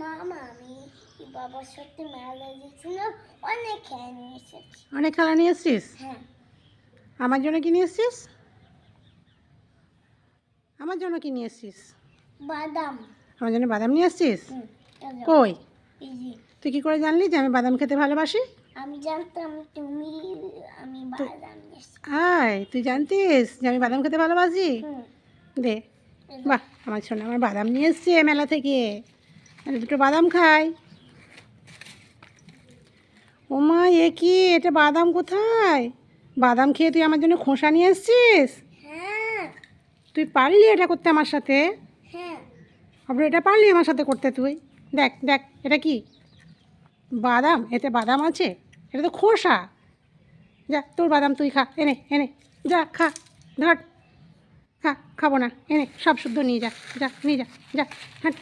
মামা আমি বাবার সাথে মেলা গেছিলাম অনেক খেয়ে নিয়ে এসেছি। অনেক খেলা নিয়ে এসছিস? হ্যাঁ। আমার জন্য কি নিয়ে এসছিস? আমার জন্য কি নিয়ে এসছিস? বাদাম। আমার জন্য বাদাম নিয়ে এসছিস? কই? তুই কি করে জানলি যে আমি বাদাম খেতে ভালোবাসি? আমি জানতাম তুমি আমি বাদাম আয় তুই জানতিস যে আমি বাদাম খেতে ভালোবাসি? দে বাহ আমার শোনা আমার বাদাম নিয়ে এসছে মেলা থেকে। আমি দুটো বাদাম খাই। ও মা এ কি? এটা বাদাম কোথায়? বাদাম খেয়ে তুই আমার জন্য খোসা নিয়ে এসছিস? হ্যাঁ। তুই পারলি এটা করতে আমার সাথে? হ্যাঁ। আবার এটা পারলি আমার সাথে করতে তুই। দেখ দেখ এটা কি? বাদাম? এতে বাদাম আছে? এটা তো খোসা। যা তোর বাদাম তুই খা। এনে এনে যা খা ধর। খা খাব না। এনে সব শুদ্ধ নিয়ে যা যা নিয়ে যা যা হ্যাঁ